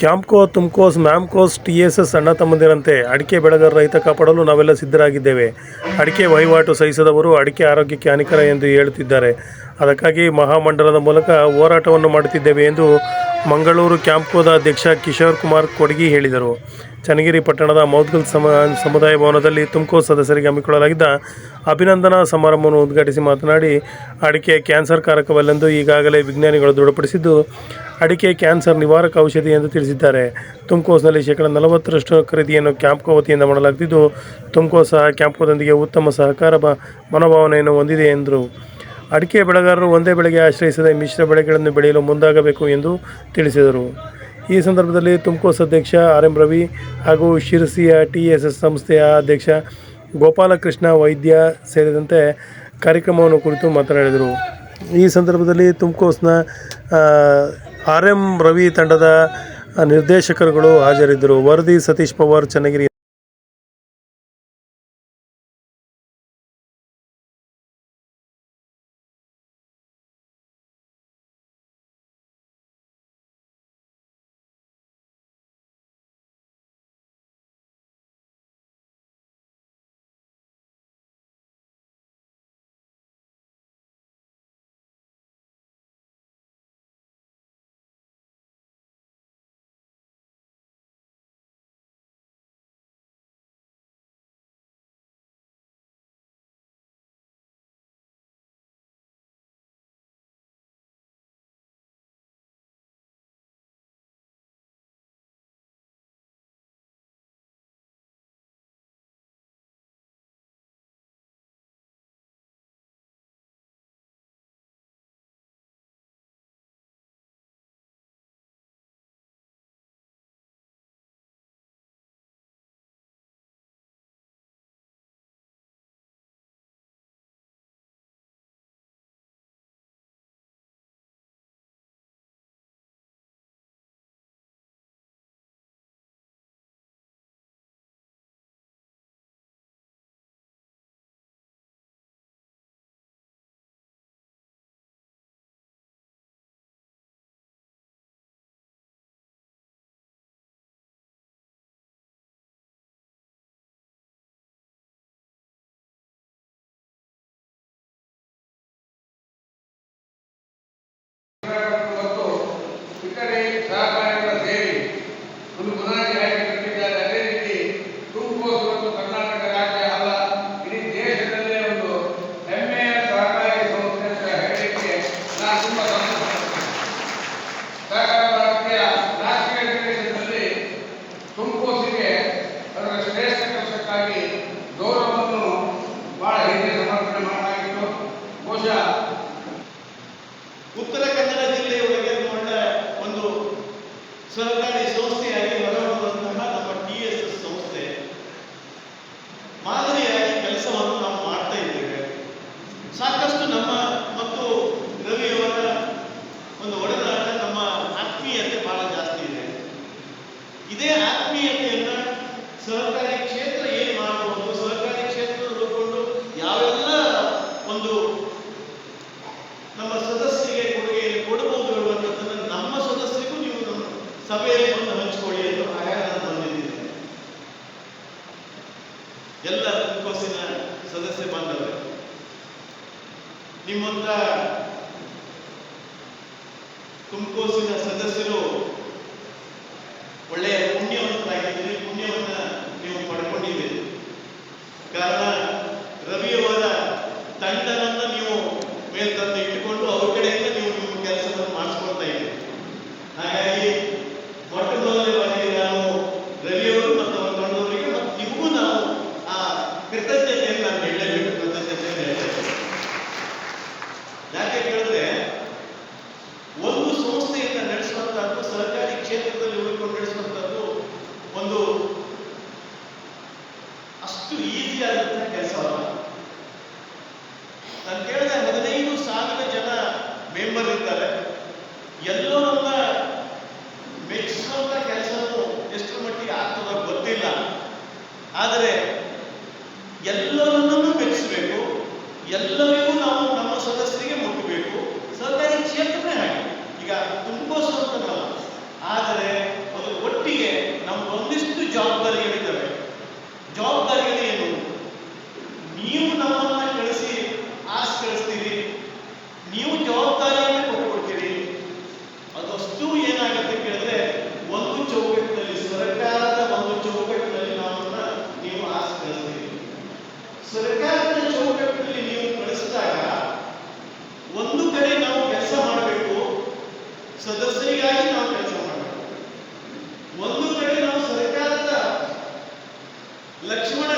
Campco, Tumcos, Mamcos, T S S ಅಣ್ಣ ತಮ್ಮಂದಿರಂತೆ ಅಡಿಕೆ ಬೆಳೆಗಾರರ ರೈತ ಕಾಪಾಡಲು ನಾವೆಲ್ಲ ಸಿದ್ಧರಾಗಿದ್ದೇವೆ. ಅಡಿಕೆ ವಹಿವಾಟು ಸಹಿಸದವರು ಅಡಿಕೆ ಆರೋಗ್ಯಕ್ಕೆ ಹಾನಿಕರ ಎಂದು ಹೇಳುತ್ತಿದ್ದಾರೆ. ಅದಕ್ಕಾಗಿ ಮಹಾಮಂಡಲದ ಮೂಲಕ ಹೋರಾಟವನ್ನು ಮಾಡುತ್ತಿದ್ದೇವೆ ಎಂದು ಮಂಗಳೂರು ಕ್ಯಾಂಪ್ಕೋದ ಅಧ್ಯಕ್ಷ ಕಿಶೋರ್ ಕುಮಾರ್ ಕೊಡಗಿ ಹೇಳಿದರು. ಚನ್ನಗಿರಿ ಪಟ್ಟಣದ ಮೌದ್ಗಲ್ ಸಮ, ಸಮುದಾಯ ಭವನದಲ್ಲಿ ತುಮಕೂರು ಸದಸ್ಯರಿಗೆ ಹಮ್ಮಿಕೊಳ್ಳಲಾಗಿದ್ದ ಅಭಿನಂದನಾ ಸಮಾರಂಭವನ್ನು ಉದ್ಘಾಟಿಸಿ ಮಾತನಾಡಿ, ಅಡಿಕೆ ಕ್ಯಾನ್ಸರ್ ಕಾರಕವಲ್ಲೆಂದು ಈಗಾಗಲೇ ವಿಜ್ಞಾನಿಗಳು ದೃಢಪಡಿಸಿದ್ದು, ಅಡಿಕೆ ಕ್ಯಾನ್ಸರ್ ನಿವಾರಕ ಔಷಧಿ ಎಂದು ತಿಳಿಸಿದ್ದಾರೆ. ತುಮಕೋಸ್ನಲ್ಲಿ ಶೇಕಡ ನಲವತ್ತರಷ್ಟು ಖರೀದಿಯನ್ನು ಕ್ಯಾಂಪ್ಕೋ ವತಿಯಿಂದ ಮಾಡಲಾಗುತ್ತಿದ್ದು ತುಮಕೋಸ್ ಸಹ ಕ್ಯಾಂಪ್ಕೋದೊಂದಿಗೆ ಉತ್ತಮ ಸಹಕಾರ ಬ ಮನೋಭಾವನೆಯನ್ನು ಹೊಂದಿದೆ ಎಂದರು. ಅಡಿಕೆ ಬೆಳೆಗಾರರು ಒಂದೇ ಬೆಳೆಗೆ ಆಶ್ರಯಿಸದೆ ಮಿಶ್ರ ಬೆಳೆಗಳನ್ನು ಬೆಳೆಯಲು ಮುಂದಾಗಬೇಕು ಎಂದು ತಿಳಿಸಿದರು. ಈ ಸಂದರ್ಭದಲ್ಲಿ ತುಮಕೋಸ್ ಅಧ್ಯಕ್ಷ ಆರ್ ಎಂ ರವಿ ಹಾಗೂ ಶಿರಸಿಯ ಟಿ ಎಸ್ ಎಸ್ ಸಂಸ್ಥೆಯ ಅಧ್ಯಕ್ಷ ಗೋಪಾಲಕೃಷ್ಣ ವೈದ್ಯ ಸೇರಿದಂತೆ ಕಾರ್ಯಕ್ರಮವನ್ನು ಕುರಿತು ಮಾತನಾಡಿದರು. ಈ ಸಂದರ್ಭದಲ್ಲಿ ತುಮಕೋಸ್ನ ಆರ್ ಎಂ ರವಿ ತಂಡದ ನಿರ್ದೇಶಕರುಗಳು ಹಾಜರಿದ್ದರು. ವರದಿ ಸತೀಶ್ ಪವಾರ್, ಚನ್ನಗಿರಿ ಕಡೆ ಸಂಸ್ಥೆಯಾಗಿ ಹೊರಹೊಮ್ಮುವಂತಹ ನಮ್ಮ ಟಿ ಎಸ್ ಎಸ್ ಸಂಸ್ಥೆ ಮಾದರಿಯಾಗಿ ಕೆಲಸವನ್ನು ನಾವು ಮಾಡ್ತಾ ಇದ್ದೇವೆ. ಸಾಕಷ್ಟು ನಮ್ಮ ಮತ್ತು ರವಿಯವರ ಒಂದು ಒಡನಾಟ ನಮ್ಮ ಆತ್ಮೀಯತೆ ಬಹಳ ಜಾಸ್ತಿ ಇದೆ. ಇದೇ ಆತ್ಮೀಯತೆಯನ್ನ ಸಹಕಾರಿ ಕ್ಷೇತ್ರ ಏನು ಮಾಡಬಹುದು ಸಹಕಾರಿ ಕ್ಷೇತ್ರ ನೋಡಿಕೊಂಡು ಯಾವೆಲ್ಲ ಒಂದು ನಮ್ಮ ಸದಸ್ಯರಿಗೆ ಕೊಡುಗೆ ಕೊಡಬಹುದು ಅನ್ನುವಂಥದ್ದನ್ನು ನಮ್ಮ ಸದಸ್ಯರಿಗೂ ನೀವು ನಮ್ಮ ಸಭೆಯಲ್ಲಿ ತುಮಕೋಸಿನ ಸದಸ್ಯ ಬಾಂಧವರೇ. ನಿಮ್ಮಂತ ತುಮಕೋಸಿನ ಸದಸ್ಯರು ಒಳ್ಳೆಯ ಪುಣ್ಯವಂತರಾಗಿದ್ದೀರಿ. ಪುಣ್ಯವನ್ನ ನೀವು ಪಡ್ಕೊಂಡಿದ್ದೀರಿ. ಕಾರಣ ರವಿಯವರ ತಂಡವನ್ನು ನೀವು ಮೇಲ್ತಂದು ಇಟ್ಟುಕೊಂಡು ಅವ್ರ ಕಡೆಯಿಂದ ನೀವು ನಿಮ್ಮ ಕೆಲಸವನ್ನು ಮಾಡಿಸ್ಕೊಳ್ತಾ ಇದ್ದೀರಿ ಹಾಗಾಗಿ ಮೊಟ್ಟ ಮೊದಲನೇ ಬಾರಿಗೆ ನಾವು ರವಿಯವರು ಮತ್ತು ಅವರ ತಂಡದವರಿಗೆ ಮತ್ತು ನಿಮಗೂ ನಾವು ಆ ಕೃತಜ್ಞತೆಯನ್ನು ನಾನು ಹೇಳಲೇಬೇಕು ಕೃತಜ್ಞತೆಯನ್ನು ಹೇಳಬೇಕು ಯಾಕೆ ಕೇಳಿದ್ರೆ ಒಂದು ಸಂಸ್ಥೆಯಿಂದ ನಡೆಸುವಂತಹದ್ದು, ಸರ್ಕಾರಿ ಕ್ಷೇತ್ರದಲ್ಲಿ ಉಳಿಕೊಂಡು ನಡೆಸುವಂತಹದ್ದು ಒಂದು ಅಷ್ಟು ಈಸಿ ಆದಂತಹ ಕೆಲಸವಲ್ಲ ನಾನು ಕೇಳಿದೆ, ಹದಿನೈದು ಸಾವಿರ ಜನ ಮೆಂಬರ್ ಇರ್ತಾರೆ ಎಲ್ಲರನ್ನ ಮೆಚ್ಚಿಸುವಂತ ಕೆಲಸವನ್ನು ಎಷ್ಟರ ಮಟ್ಟಿಗೆ ಆಗ್ತದ ಗೊತ್ತಿಲ್ಲ. ಆದರೆ ಎಲ್ಲರನ್ನೂ ಮೆಚ್ಚಿಸಬೇಕು. ಎಲ್ಲರಿಗೂ ನಾವು ನಮ್ಮ ಸದಸ್ಯರಿಗೆ ಮುಟ್ಟಬೇಕು ಸರ್ಕಾರಿ ಕ್ಷೇತ್ರನೇ ಹಾಗೆ. ಈಗ ತುಂಬಿಸೋ ಅಂತಲ್ಲ लक्ष्मण